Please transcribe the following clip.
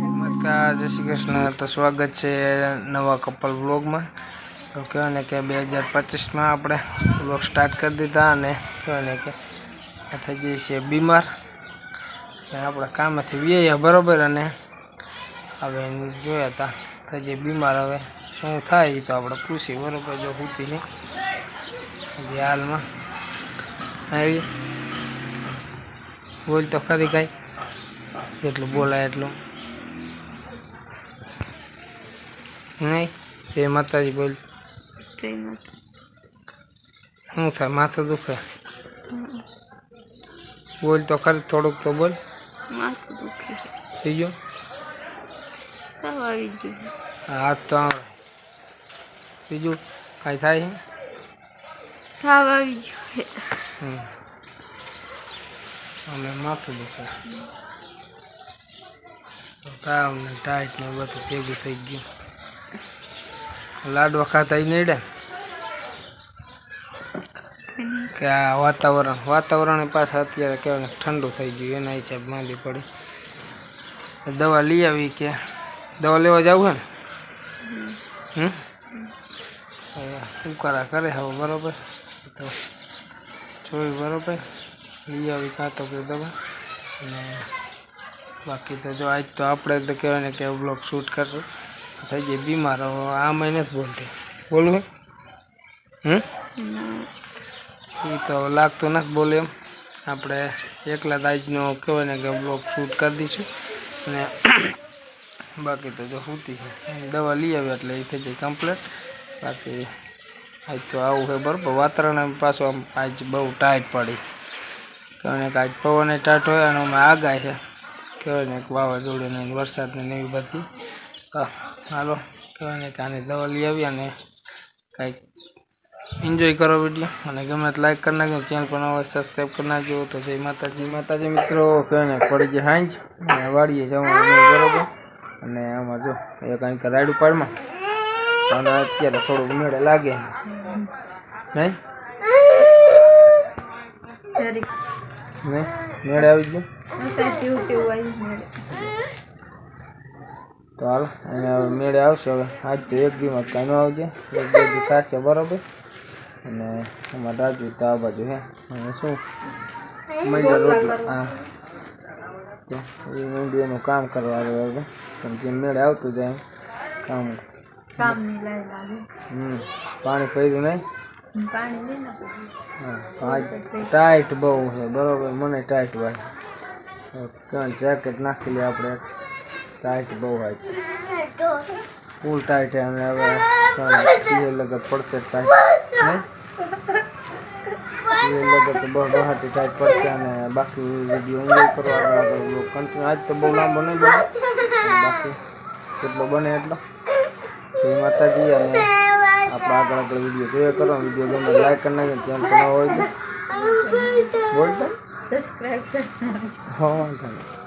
નમસ્કાર, જય શ્રી કૃષ્ણ. તો સ્વાગત છે નવા કપલ વ્લોગમાં. તો કહેવાય ને કે બે હજાર પચીસમાં આપણે વ્લોગ સ્ટાર્ટ કરી દીધા અને કહેવાય ને કે થઈ જઈએ છીએ બીમાર. આપણે કામમાંથી વ્યાયા બરાબર? અને હવે જોયા હતા થઈ જઈએ બીમાર. હવે શું થાય એ તો આપણે પૂછીએ, બરાબર? જો પૂછી નહીં. હાલમાં. આવી બોલ તો ખરી કાંઈ. જેટલું બોલાય એટલું. નહીં એ માતાજી બોલ. શું થાય માથું દુખે? બોલ તો ખરી થોડુંક તો બોલ. માથું દુખે. થઈ ગયો? હાથ તો આવડે બીજું કાંઈ થાય છે? તાવ આવી ગયું. અમે માથું દુખે. તાવ ને ટાઈટ ને બધું ભેગું થઈ ગયું. લાડવા ખાતા ઈ નીડે કે આ વાતાવરણ વાતાવરણ પાછા અત્યારે કહેવાય ઠંડુ થઈ ગયું, એના હિસાબ માંદી પડી. દવા લઈ આવી કે? દવા લેવા જવું હે ને? હમ? ઉકારા કરે હવે બરોબર? જોયું બરોબર? લઈ આવી ખાતો તો કે દવા અને બાકી તો જો આજ તો આપણે તો કહેવાય ને કે બ્લોગ શૂટ કરશું થઈ જાય બીમાર આ મહિને જ બોલતી. બોલવું? હે? હમ એ તો લાગતું નથી બોલે એમ. આપણે એકલા જ આજનો કહેવાય ને કે બ્લોગ શૂટ કરી દઈશું. અને બાકી તો જો સૂતી છે. દવા લઈ આવે એટલે એ થઈ જાય કમ્પ્લેટ બાકી આજ તો આવું છે બરાબર. વાતાવરણ પાછું આમ આજ બહુ ટાઈટ પડી. કહેવાય આજ પવન ટાઈટ હોય અને અમે આગા છે. કહેવાય ને વાવાઝોડું ને વરસાદને એવી બધી. હાલો, કહેવાય ને કે આની દવા લઈ આવી અને કાંઈક એન્જોય કરો વીડિયો અને ગમે તો લાઈક કરી નાખજો ચેનલ પણ હવે સબસ્ક્રાઈબ કરી નાખજો. તો જય માતાજી. માતાજી મિત્રો, કહેવાય ને પડી જાય હાંજ. અને વાળીએ જવાનું બરોબર. અને આમાં જો એ કંઈક રાયડું પાડમાં. અને અત્યારે થોડુંક મેળે લાગે. નહીં? નહીં મેળે આવી ગયું? તો હાલ અને હવે મેળે આવશે હવે. આજ તો એક દિવસ કાંઈ ન આવજે એક બે દી ખાશે બરાબર? અને એમાં રાજુ તો આ બાજુ હે. અને શું? મંડળ રોટલા. હા. તો એ ઊંડી એનું કામ કરવા આવ્યો હવે. પણ જેમ મેળે આવતું જાય કામ. કામ હમ. પાણી પડ્યું નહીં? પાણી ટાઈટ બહુ છે, બરાબર, મને ટાઈટ ભાઈ. કારણ જેકેટ નાખી લે આપણે ટાઈટ બહુ હોય ફૂલ ટાઈટ અને હવે લગત પડશે ટાઈટ ટીએ લગત તો બહુ બહાટી ટાઈટ પડશે, અને બાકી વીડિયો એન્જોય કરવા આજ તો બહુ લાંબો નહીં બને. બાકી કેટલો બને એટલો? જય માતાજી, અને આપણે આગળ આગળ વીડિયો જોયા કરો વીડિયો ગમે લાઈક કરી નાખજો ચેનલ પર હોય તો. બોલતા સબસ્ક્રાઈબ કરજો હા